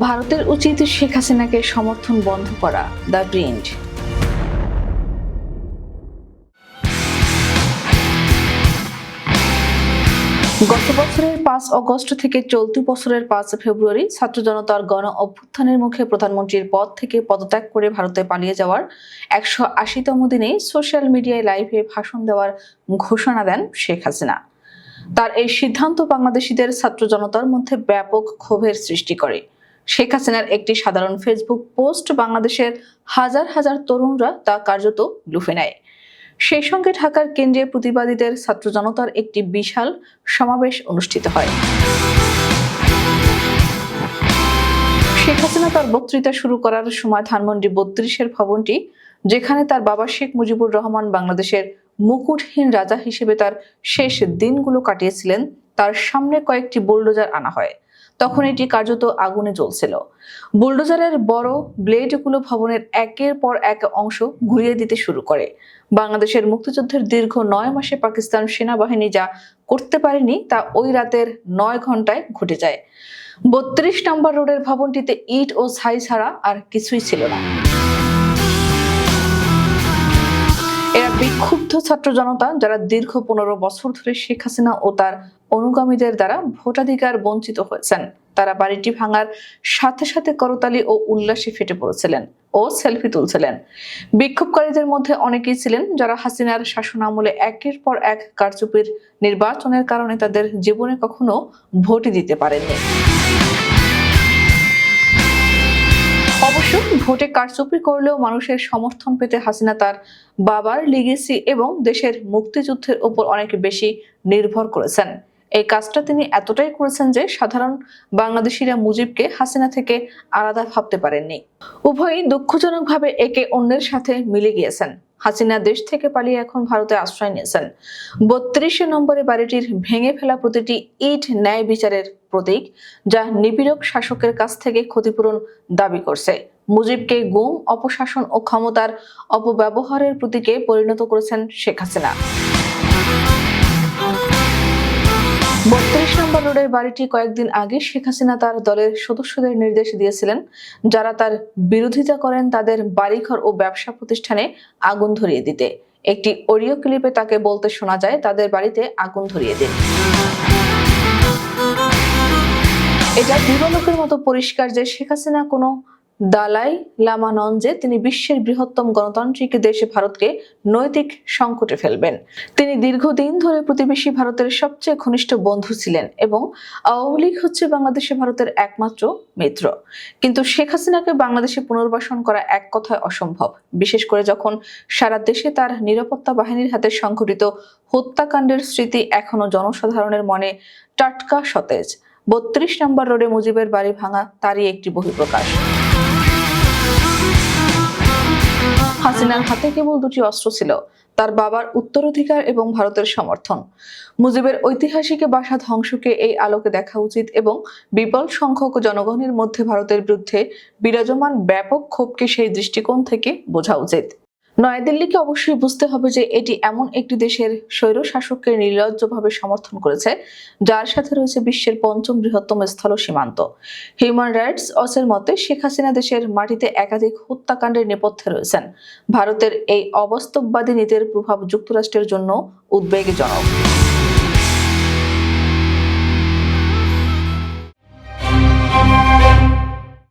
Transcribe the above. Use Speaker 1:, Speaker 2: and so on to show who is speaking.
Speaker 1: ভারতের উচিত শেখ হাসিনাকে সমর্থন বন্ধ করা, দ্য প্রিন্ট গত বছরের পাঁচ অগস্ট থেকে চলতি বছরের পাঁচ ফেব্রুয়ারি ছাত্র জনতার গণ অভ্যুত্থানের মুখে প্রধানমন্ত্রীর পদ থেকে পদত্যাগ করে ভারতে পালিয়ে যাওয়ার একশো আশিতম দিনে সোশ্যাল মিডিয়ায় লাইভে ভাষণ দেওয়ার ঘোষণা দেন শেখ হাসিনা। তার এই সিদ্ধান্ত বাংলাদেশিদের ছাত্র জনতার মধ্যে ব্যাপক ক্ষোভের সৃষ্টি করে। শেখ হাসিনার একটি সাধারণ ফেসবুক পোস্ট বাংলাদেশের হাজার হাজার তরুণরা তা কার্যত লুফে নেয়। সেই সঙ্গে ঢাকার কেন্দ্রে প্রতিবাদীদের ছাত্র জনতার একটি বিশাল সমাবেশ অনুষ্ঠিত হয়। শেখ হাসিনা তার বক্তৃতা শুরু করার সময় ধানমন্ডি বত্রিশের ভবনটি, যেখানে তার বাবা শেখ মুজিবুর রহমান বাংলাদেশের মুকুটহীন রাজা হিসেবে তার শেষ দিনগুলো কাটিয়েছিলেন, তার সামনে কয়েকটি বুলডোজার আনা হয়। তখন এটি কার্যত আগুনে জ্বলছিল। বুলডোজারের বড় ব্লেডগুলো ভবনের একের পর এক অংশ ঘুরিয়ে দিতে শুরু করে। বাংলাদেশের মুক্তিযুদ্ধের দীর্ঘ নয় মাসে পাকিস্তান সেনাবাহিনী যা করতে পারেনি তা ওই রাতের নয় ঘন্টায় ঘটে যায়। বত্রিশ নম্বর রোডের ভবনটিতে ইট ও ছাই ছাড়া আর কিছুই ছিল না। এরা বিক্ষুব্ধ ছাত্র জনতা যারা দীর্ঘ পনেরো বছর ধরে শেখ হাসিনা ও তার অনুগামীদের দ্বারা ভোটাধিকার বঞ্চিত হয়েছেন। তারা বাড়িটি ভাঙার সাথে সাথে করতালি ও উল্লাসে ফেটে পড়েছিলেন ও সেলফি তুলছিলেন। বিক্ষোভকারীদের মধ্যে অনেকেই ছিলেন যারা হাসিনার শাসনামলে একের পর এক কারচুপির নির্বাচনের কারণে তাদের জীবনে কখনো ভোটই দিতে পারেননি। ভোটে কারচুপি করলেও মানুষের সমর্থন পেতে হাসিনা তার বাবার লিগেসি এবং দেশের মুক্তিযুদ্ধের উপর অনেক বেশি নির্ভর করেছেন। এই কাজটা তিনি এতটাই করেছেন যে সাধারণ বাংলাদেশিরা মুজিবকে হাসিনা থেকে আলাদা ভাবতে পারেননি। উভয়ই দুঃখজনকভাবে একে অন্যের সাথে মিলে গিয়েছেন। হাসিনা দেশ থেকে পালিয়ে এখন ভারতে আশ্রয় নিয়েছেন। বত্রিশে নম্বরে বাড়িটির ভেঙে ফেলা প্রতিটি ইট ন্যায় বিচারের প্রতীক, যা নিপীড়ক শাসকের কাছ থেকে ক্ষতিপূরণ দাবি করছে। মুজিবকে গুম, অপশাসন ও ক্ষমতার অপব্যবহারের প্রতীকে পরিণত করেছেন শেখ হাসিনা। বত্রিশ নম্বর রোডের বাড়িটি কয়েকদিন আগে শেখ হাসিনা তার দলের সদস্যদের নির্দেশ দিয়েছিলেন। যারা তার বিরোধিতা করেন, তাদের বাড়িঘর ও ব্যবসা প্রতিষ্ঠানে আগুন ধরিয়ে দিতে। একটি অডিও ক্লিপে তাকে বলতে শোনা যায়, তাদের বাড়িতে আগুন ধরিয়ে দিন। এটা দিবালোকের মতো পরিষ্কার যে শেখ হাসিনা কোনো দালাই লামা নন যে তিনি বিশ্বের বৃহত্তম গণতান্ত্রিক দেশে ভারতকে নৈতিক সংকটে ফেলবেন। তিনি দীর্ঘদিন ধরে প্রতিবেশী ভারতের সবচেয়ে ঘনিষ্ঠ বন্ধু ছিলেন এবং আওয়ামী লীগ হচ্ছে বাংলাদেশে ভারতের একমাত্র মিত্র। কিন্তু শেখ হাসিনাকে বাংলাদেশে পুনর্বাসন করা এক কথায় অসম্ভব, বিশেষ করে যখন সারা দেশে তার নিরাপত্তা বাহিনীর হাতে সংঘটিত হত্যাকাণ্ডের স্মৃতি এখনও জনসাধারণের মনে টাটকা সতেজ। বত্রিশ নম্বর রোডে মুজিবের বাড়ি ভাঙা তারই একটি বহিঃপ্রকাশ। হাসিনার হাতে কেবল দুটি অস্ত্র ছিল, তার বাবার উত্তরাধিকার এবং ভারতের সমর্থন। মুজিবের ঐতিহাসিক বাসা ধ্বংসকে এই আলোকে দেখা উচিত এবং বিপুল সংখ্যক জনগণের মধ্যে ভারতের বিরুদ্ধে বিরাজমান ব্যাপক ক্ষোভকে সেই দৃষ্টিকোণ থেকে বোঝা উচিত। নয়াদিল্লিকে অবশ্যই বুঝতে হবে যে এটি এমন একটি দেশের স্বৈর শাসককে নির্লজ্জভাবে সমর্থন করেছে, যার সাথে রয়েছে বিশ্বের পঞ্চম বৃহত্তম স্থল সীমান্ত। হিউম্যান রাইটস অসের মতে, শেখ হাসিনা দেশের মাটিতে একাধিক হত্যাকাণ্ডের নেপথ্যে রয়েছেন। ভারতের এই অবাস্তববাদী নীতির প্রভাব যুক্তরাষ্ট্রের জন্য উদ্বেগজনক।